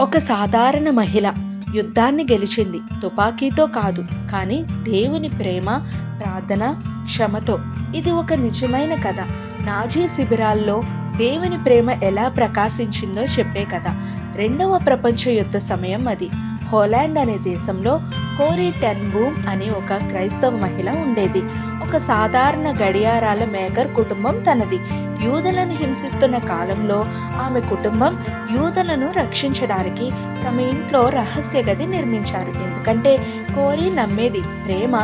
ఒక సాధారణ మహిళ. యుద్ధాన్ని గెలిచింది. తుపాకీతో కాదు కానీ దేవుని ప్రేమ ప్రార్థన క్షమతో. ఇది ఒక నిజమైన కథ. నాజీ శిబిరాల్లో దేవుని ప్రేమ ఎలా ప్రకాశించిందో చెప్పే కథ. రెండవ ప్రపంచ యుద్ధ సమయం అది. హోలాండ్ అనే దేశంలో కోరీ టెన్బూమ్ అనే ఒక క్రైస్తవ మహిళ ఉండేది. ఒక సాధారణ గడియారాల మేకర్ కుటుంబం తనది. యూదులను హింసిస్తున్న కాలంలో ఆమె కుటుంబం యూదులను రక్షించడానికి తమ ఇంట్లో రహస్య గది నిర్మించారు. ఎందుకంటే కోరి నమ్మేది ప్రేమ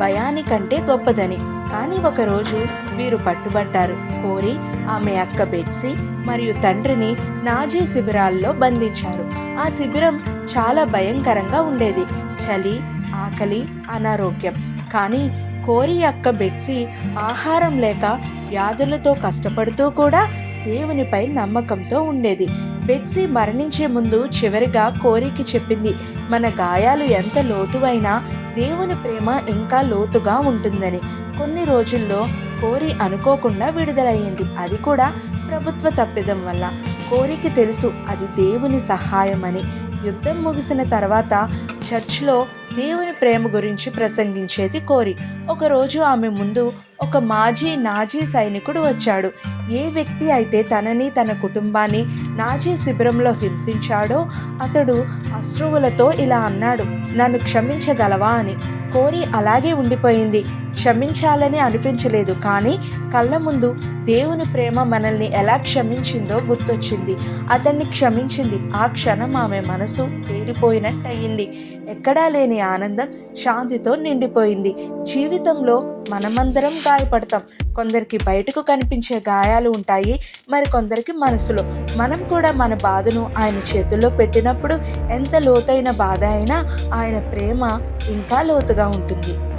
భయానికంటే గొప్పదని. కానీ ఒకరోజు వీరు పట్టుబడ్డారు కోరి ఆమె అక్క బెట్సీ మరియు తండ్రిని నాజీ శిబిరాల్లో బంధించారు. ఆ శిబిరం చాలా భయంకరంగా ఉండేది. చలి ఆకలి అనారోగ్యం. కానీ కోరి అక్క బెట్సీ ఆహారం లేక వ్యాధులతో కష్టపడుతూ కూడా దేవునిపై నమ్మకంతో ఉండేది. బెట్సీ మరణించే ముందు చివరిగా కోరికి చెప్పింది మన గాయాలు ఎంత లోతువైనా దేవుని ప్రేమ ఇంకా లోతుగా ఉంటుందని. కొన్ని రోజుల్లో కోరి అనుకోకుండా విడుదలయ్యింది. అది కూడా ప్రభుత్వ తప్పిదం వల్ల. కోరికి తెలుసు అది దేవుని సహాయమని. యుద్ధం ముగిసిన తర్వాత చర్చ్లో దేవుని ప్రేమ గురించి ప్రసంగించేది కోరి. ఒకరోజు ఆమె ముందు ఒక మాజీ నాజీ సైనికుడు వచ్చాడు. ఏ వ్యక్తి అయితే తనని తన కుటుంబాన్ని నాజీ శిబిరంలో హింసించాడో అతడు అశ్రువులతో ఇలా అన్నాడు నన్ను క్షమించగలవా? అని. కోరి అలాగే ఉండిపోయింది. క్షమించాలని అనిపించలేదు కానీ కళ్ళ ముందు దేవుని ప్రేమ మనల్ని ఎలా క్షమించిందో గుర్తొచ్చింది. అతన్ని క్షమించింది. ఆ క్షణం ఆమె మనసు తేలిపోయినట్టయింది ఎక్కడా లేని ఆనందం శాంతితో నిండిపోయింది. జీవితంలో మనమందరం గాయపడతాం కొందరికి బయటకు కనిపించే గాయాలు ఉంటాయి మరి కొందరికి మనసులో. మనం కూడా మన బాధను ఆయన చేతుల్లో పెట్టినప్పుడు ఎంత లోతైన బాధ అయినా ఆయన ప్రేమ ఇంకా లోతుగా ఉంటుంది.